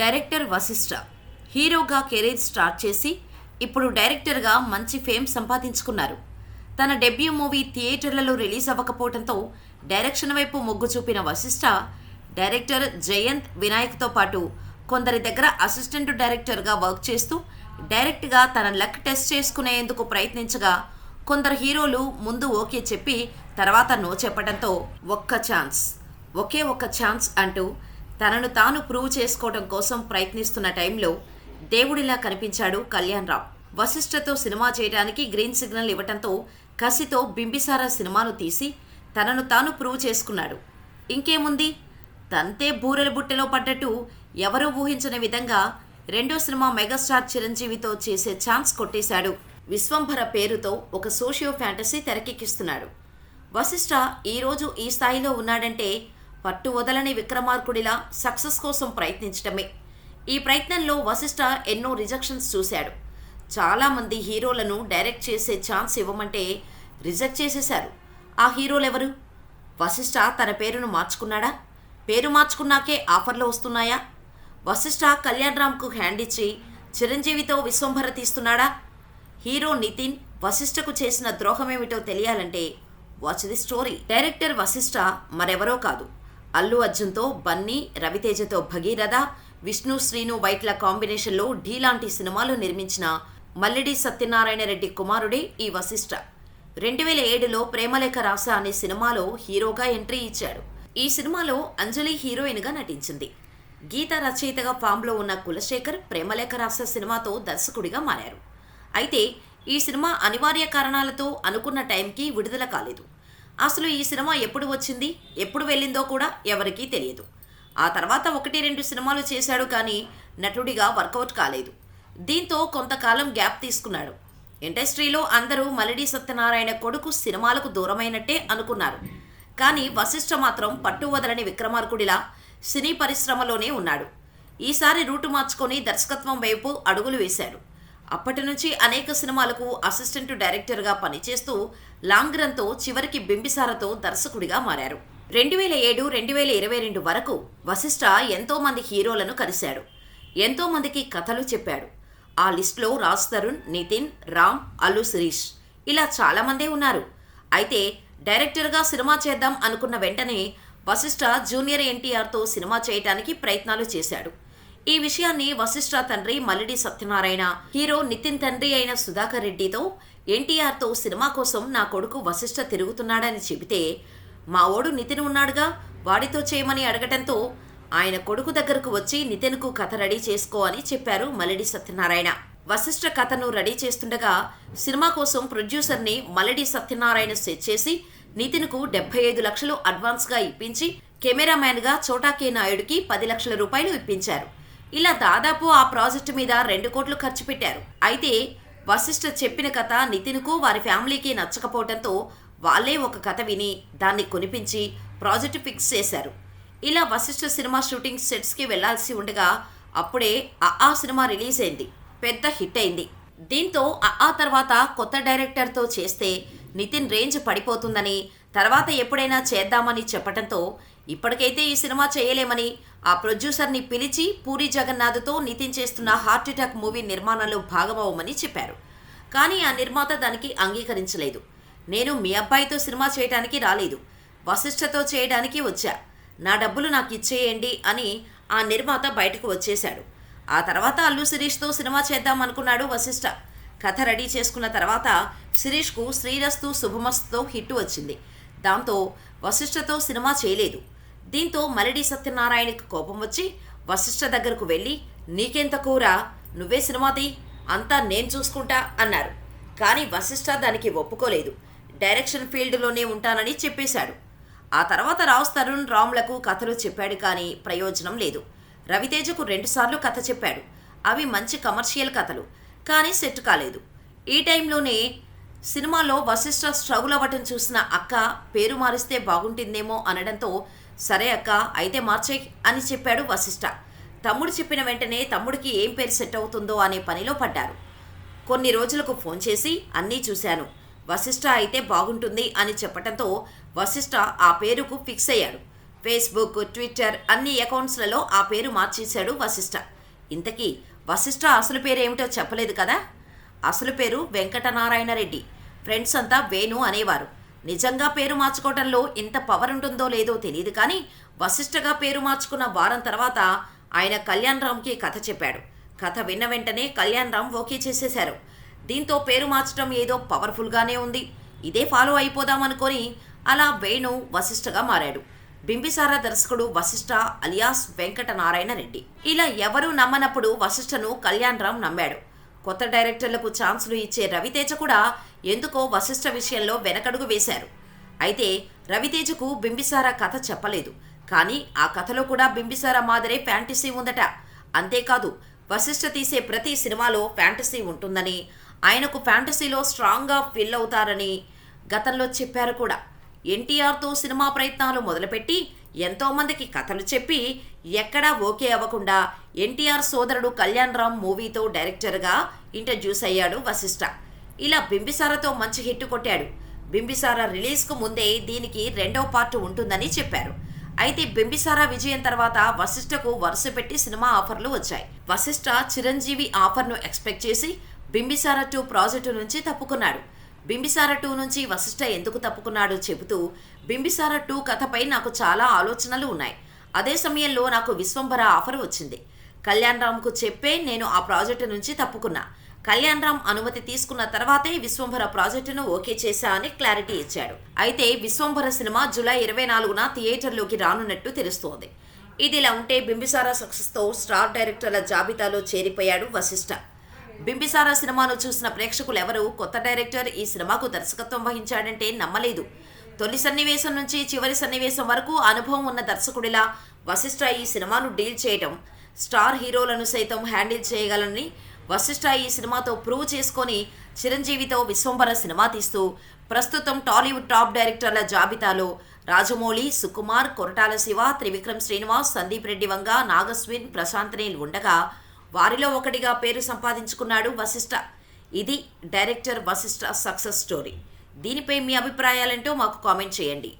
Director Vashishtha హీరోగా career start చేసి ఇప్పుడు డైరెక్టర్గా మంచి ఫేమ్ సంపాదించుకున్నారు. తన డెబ్యూ మూవీ థియేటర్లలో రిలీజ్ అవ్వకపోవడంతో డైరెక్షన్ వైపు మొగ్గు చూపిన వశిష్ఠ డైరెక్టర్ జయంత్ వినాయక్తో పాటు కొందరి దగ్గర అసిస్టెంట్ డైరెక్టర్గా వర్క్ చేస్తూ డైరెక్ట్గా తన లక్ టెస్ట్ చేసుకునేందుకు ప్రయత్నించగా కొందరు హీరోలు ముందు ఓకే చెప్పి తర్వాత నో చెప్పడంతో ఒక్క ఛాన్స్ ఒకే ఒక్క ఛాన్స్ అంటూ తనను తాను ప్రూవ్ చేసుకోవడం కోసం ప్రయత్నిస్తున్న టైంలో దేవుడిలా కనిపించాడు కళ్యాణ్ రామ్ వశిష్ఠతో సినిమా చేయడానికి గ్రీన్ సిగ్నల్ ఇవ్వటంతో కసితో బింబిసారా సినిమాను తీసి తనను తాను ప్రూవ్ చేసుకున్నాడు. ఇంకేముంది? తంతే బూరెల బుట్టెలో పడ్డట్టు ఎవరూ ఊహించని విధంగా రెండో సినిమా మెగాస్టార్ చిరంజీవితో చేసే ఛాన్స్ కొట్టేశాడు. విశ్వంభర పేరుతో ఒక సోషియో ఫ్యాంటసీ తెరకెక్కిస్తున్నాడు. వశిష్ఠ ఈరోజు ఈ స్థాయిలో ఉన్నాడంటే పట్టు వదలని విక్రమార్కుడిలా సక్సెస్ కోసం ప్రయత్నించటమే. ఈ ప్రయత్నంలో వశిష్ఠ ఎన్నో రిజెక్షన్స్ చూశాడు. చాలామంది హీరోలను డైరెక్ట్ చేసే ఛాన్స్ ఇవ్వమంటే రిజెక్ట్ చేసేశారు. ఆ హీరోలెవరు? వశిష్ఠ తన పేరును మార్చుకున్నాడా? పేరు మార్చుకున్నాకే ఆఫర్లు వస్తున్నాయా? వశిష్ఠ కళ్యాణ్ రామ్కు హ్యాండ్ ఇచ్చి చిరంజీవితో విశ్వంభర తీస్తున్నాడా? హీరో నితిన్ వశిష్ఠకు చేసిన ద్రోహమేమిటో తెలియాలంటే watch the story. Director Vasishta మరెవరో కాదు. అల్లు అర్జున్తో బన్నీ రవితేజతో భగీరథ విష్ణు శ్రీను వైట్ల కాంబినేషన్లో ఢీ లాంటి సినిమాలు నిర్మించిన మల్లిడి సత్యనారాయణ రెడ్డి కుమారుడే ఈ వశిష్ఠ రెండు వేల ఏడులో ప్రేమలేఖ రాస అనే సినిమాలో హీరోగా ఎంట్రీ ఇచ్చాడు. ఈ సినిమాలో అంజలి హీరోయిన్గా నటించింది. గీత రచయితగా ఫామ్లో ఉన్న కులశేఖర్ ప్రేమలేఖ రాస సినిమాతో దర్శకుడిగా మారారు. అయితే ఈ సినిమా అనివార్య కారణాలతో అనుకున్న టైంకి విడుదల కాలేదు. అసలు ఈ సినిమా ఎప్పుడు వచ్చింది? ఎప్పుడు వెళ్ళిందో కూడా ఎవరికీ తెలియదు. ఆ తర్వాత ఒకటి రెండు సినిమాలు చేశాడు కానీ నటుడిగా వర్కౌట్ కాలేదు. దీంతో కొంతకాలం గ్యాప్ తీసుకున్నాడు. ఇండస్ట్రీలో అందరూ మలిడి సత్యనారాయణ కొడుకు సినిమాలకు దూరమైనట్టే అనుకున్నారు. కానీ వశిష్ఠ మాత్రం పట్టు వదలని విక్రమార్కుడిలా సినీ పరిశ్రమలోనే ఉన్నాడు. ఈసారి రూటు మార్చుకొని దర్శకత్వం వైపు అడుగులు వేశాడు. అప్పటి నుంచి అనేక సినిమాలకు అసిస్టెంట్ డైరెక్టర్గా పనిచేస్తూ లాంగ్ రన్తో చివరికి బింబిసారతో దర్శకుడిగా మారారు. రెండు వేల ఏడు రెండు వేల ఇరవై రెండు వరకు వశిష్ఠ ఎంతోమంది హీరోలను కలిశాడు. ఎంతోమందికి కథలు చెప్పాడు. ఆ లిస్టులో రాజ్ తరుణ్ నితిన్ రామ్ అల్లు శిరీష్ ఇలా చాలామందే ఉన్నారు. అయితే డైరెక్టర్గా సినిమా చేద్దాం అనుకున్న వెంటనే వశిష్ఠ జూనియర్ ఎన్టీఆర్తో సినిమా చేయటానికి ప్రయత్నాలు చేశాడు. ఈ విషయాన్ని వశిష్ఠ తండ్రి మల్లిడి సత్యనారాయణ హీరో నితిన్ తండ్రి అయిన సుధాకర్ రెడ్డితో ఎన్టీఆర్తో సినిమా కోసం నా కొడుకు వశిష్ఠ తిరుగుతున్నాడని చెబితే మా ఓడు నితిన్ ఉన్నాడుగా? వాడితో చేయమని అడగటంతో ఆయన కొడుకు దగ్గరకు వచ్చి నితిన్కు కథ రెడీ చేసుకో అని చెప్పారు మల్లిడి సత్యనారాయణ. వశిష్ఠ కథను రెడీ చేస్తుండగా సినిమా కోసం ప్రొడ్యూసర్ని మల్లిడి సత్యనారాయణ సెట్ చేసి నితిన్కు డెబ్బై ఐదు లక్షలు అడ్వాన్స్గా ఇప్పించి కెమెరామ్యాన్గా చోటాకే నాయుడికి పది లక్షల రూపాయలు ఇప్పించారు. ఇలా దాదాపు ఆ ప్రాజెక్టు మీద రెండు కోట్లు ఖర్చు పెట్టారు. అయితే వశిష్ఠ చెప్పిన కథ నితిన్కు వారి ఫ్యామిలీకి నచ్చకపోవడంతో వాళ్ళే ఒక కథ విని దాన్ని కొనిపించి ప్రాజెక్టు ఫిక్స్ చేశారు. ఇలా వశిష్ఠ సినిమా షూటింగ్ సెట్స్కి వెళ్ళాల్సి ఉండగా అప్పుడే ఆ సినిమా రిలీజ్ అయింది. పెద్ద హిట్ అయింది. దీంతో ఆ తర్వాత కొత్త డైరెక్టర్తో చేస్తే నితిన్ రేంజ్ పడిపోతుందని తర్వాత ఎప్పుడైనా చేద్దామని చెప్పడంతో ఇప్పటికైతే ఈ సినిమా చేయలేమని ఆ ప్రొడ్యూసర్ని పిలిచి పూరి జగన్నాథ్తో నితిన్ చేస్తున్న హార్ట్అటాక్ మూవీ నిర్మాణంలో భాగమవ్వమని చెప్పారు. కానీ ఆ నిర్మాత దానికి అంగీకరించలేదు. నేను మీ అబ్బాయితో సినిమా చేయడానికి రాలేదు. వశిష్ఠతో చేయడానికి వచ్చా. నా డబ్బులు నాకు ఇచ్చేయండి అని ఆ నిర్మాత బయటకు వచ్చేశాడు. ఆ తర్వాత అల్లు శిరీష్తో సినిమా చేద్దాం అనుకున్నాడు వశిష్ఠ. కథ రెడీ చేసుకున్న తర్వాత శిరీష్కు శ్రీరస్తు శుభమస్తుతో హిట్ వచ్చింది. దాంతో వశిష్ఠతో సినిమా చేయలేదు. దీంతో మలిడి సత్యనారాయణకి కోపం వచ్చి వశిష్ఠ దగ్గరకు వెళ్ళి నీకెంత కూర? నువ్వే సినిమాది అంతా నేను చూసుకుంటా అన్నారు. కానీ వశిష్ఠ దానికి ఒప్పుకోలేదు. డైరెక్షన్ ఫీల్డ్లోనే ఉంటానని చెప్పేశాడు. ఆ తర్వాత రావు తరుణ్ రామ్లకు కథలు చెప్పాడు కానీ ప్రయోజనం లేదు. రవితేజకు రెండుసార్లు కథ చెప్పాడు. అవి మంచి కమర్షియల్ కథలు కానీ సెట్ కాలేదు. ఈ టైంలోనే సినిమాలో వశిష్ఠ స్ట్రగుల్ అవ్వటం చూసిన అక్క పేరు మారిస్తే బాగుంటుందేమో అనడంతో సరే అక్క అయితే మార్చే అని చెప్పాడు వశిష్ఠ తమ్ముడు చెప్పిన వెంటనే తమ్ముడికి ఏం పేరు సెట్ అవుతుందో అనే పనిలో పడ్డారు. కొన్ని రోజులకు ఫోన్ చేసి అన్నీ చూశాను. వశిష్ఠ అయితే బాగుంటుంది అని చెప్పటంతో వశిష్ఠ ఆ పేరుకు ఫిక్స్ అయ్యాడు. ఫేస్బుక్ ట్విట్టర్ అన్ని అకౌంట్స్లలో ఆ పేరు మార్చేశాడు వశిష్ఠ ఇంతకీ వశిష్ఠ అసలు పేరు ఏమిటో చెప్పలేదు కదా? అసలు పేరు వెంకటనారాయణ రెడ్డి. ఫ్రెండ్స్ అంతా వేణు అనేవారు. నిజంగా పేరు మార్చుకోవడంలో ఎంత పవర్ ఉంటుందో లేదో తెలియదు కానీ వశిష్ఠగా పేరు మార్చుకున్న వారం తర్వాత ఆయన కళ్యాణ్ రామ్కి కథ చెప్పాడు. కథ విన్న వెంటనే కళ్యాణ్ రామ్ ఓకే చేసేశారు. దీంతో పేరు మార్చడం ఏదో పవర్ఫుల్గానే ఉంది. ఇదే ఫాలో అయిపోదామనుకొని అలా వేణు వశిష్ఠగా మారాడు. బింబిసార దర్శకుడు వశిష్ఠ అలియాస్ వెంకట నారాయణ రెడ్డి. ఇలా ఎవరూ నమ్మనప్పుడు వశిష్ఠను కళ్యాణ్ రామ్ నమ్మాడు. కొత్త డైరెక్టర్లకు ఛాన్సులు ఇచ్చే రవితేజ కూడా ఎందుకో వశిష్ఠ విషయంలో వెనకడుగు వేశారు. అయితే రవితేజకు బింబిసార కథ చెప్పలేదు. కానీ ఆ కథలో కూడా బింబిసార మాదిరే ఫ్యాంటసీ ఉందట. అంతేకాదు వశిష్ఠ తీసే ప్రతి సినిమాలో ఫ్యాంటసీ ఉంటుందని ఆయనకు ఫ్యాంటసీలో స్ట్రాంగ్గా ఫీల్ అవుతారని గతంలో చెప్పారు కూడా. ఎన్టీఆర్తో సినిమా ప్రయత్నాలు మొదలుపెట్టి ఎంతోమందికి కథలు చెప్పి ఎక్కడా ఓకే అవ్వకుండా ఎన్టీఆర్ సోదరుడు కళ్యాణ్ రామ్ మూవీతో డైరెక్టర్గా ఇంట్రడ్యూస్ అయ్యాడు వశిష్ఠ ఇలా బింబిసారతో మంచి హిట్ కొట్టాడు. బింబిసార రిలీజ్కు ముందే దీనికి రెండో పార్ట్ ఉంటుందని చెప్పారు. అయితే బింబిసార విజయం తర్వాత వశిష్ఠకు వరుస పెట్టి సినిమా ఆఫర్లు వచ్చాయి. వశిష్ఠ చిరంజీవి ఆఫర్ను ఎక్స్పెక్ట్ చేసి బింబిసార టూ ప్రాజెక్టు నుంచి తప్పుకున్నాడు. బింబిసార టూ నుంచి వశిష్ఠ ఎందుకు తప్పుకున్నాడో చెబుతూ బింబిసార టూ కథపై నాకు చాలా ఆలోచనలు ఉన్నాయి. అదే సమయంలో నాకు విశ్వంభర ఆఫర్ వచ్చింది. కళ్యాణ్ రామ్కు చెప్పే నేను ఆ ప్రాజెక్టు నుంచి తప్పుకున్నా. కళ్యాణ్ రామ్ అనుమతి తీసుకున్న తర్వాతే విశ్వంభర ప్రాజెక్టును ఓకే చేశా అని క్లారిటీ ఇచ్చాడు. అయితే విశ్వంభర సినిమా జూలై ఇరవై నాలుగున థియేటర్లోకి రానున్నట్టు తెలుస్తోంది. ఇదిలా ఉంటే బింబిసార సక్సెస్తో స్టార్ డైరెక్టర్ల జాబితాలో చేరిపోయాడు వశిష్ఠ బింబిసార సినిమాను చూసిన ప్రేక్షకులు ఎవరు? కొత్త డైరెక్టర్ ఈ సినిమాకు దర్శకత్వం వహించాడంటే నమ్మలేదు. తొలి సన్నివేశం నుంచి చివరి సన్నివేశం వరకు అనుభవం ఉన్న దర్శకుడిలా వశిష్ఠ ఈ సినిమాను డీల్ చేయటం స్టార్ హీరోలను సైతం హ్యాండిల్ చేయగలని వశిష్ఠ ఈ సినిమాతో ప్రూవ్ చేసుకొని చిరంజీవితో విశ్వంబర సినిమా తీస్తూ ప్రస్తుతం టాలీవుడ్ టాప్ డైరెక్టర్ల జాబితాలో రాజమౌళి సుకుమార్ కొరటాల శివ త్రివిక్రమ్ శ్రీనివాస్ సందీప్ రెడ్డి వంగ నాగస్విన్ ప్రశాంత్ నీల్ ఉండగా వారిలో ఒకటిగా పేరు సంపాదించుకున్నాడు వశిష్ఠ ఇది డైరెక్టర్ వశిష్ఠ సక్సెస్ స్టోరీ. దీనిపై మీ అభిప్రాయాలంటూ మాకు కామెంట్ చేయండి.